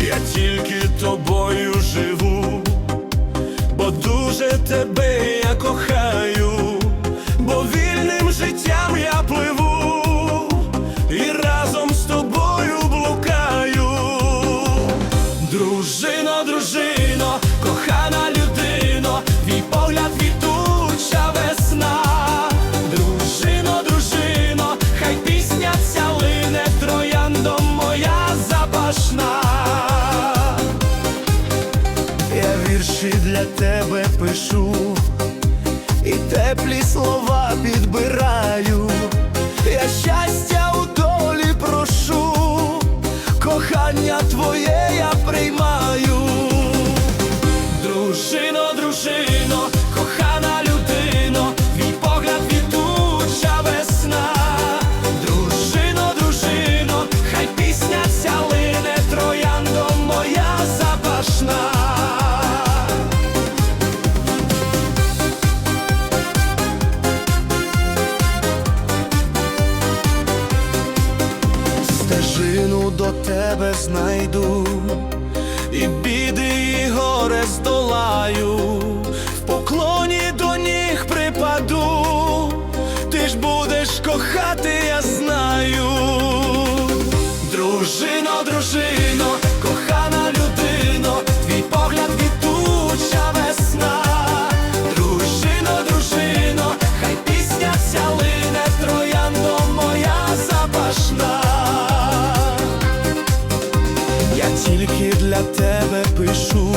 Я тільки тобою живу, бо дуже тебе я кохаю, бо вільним життям я Дружино, дружино, кохана людино, твій погляд квітуча весна. Дружино, дружино, хай пісня ця лине трояндом моя запашна. Я вірші для тебе пишу, і теплі слова Стежину до тебе знайду, і біди, і горе здолаю, в поклоні до ніг припаду, ти ж будеш кохати, я знаю. Дружино, дружино, для тебе пишу,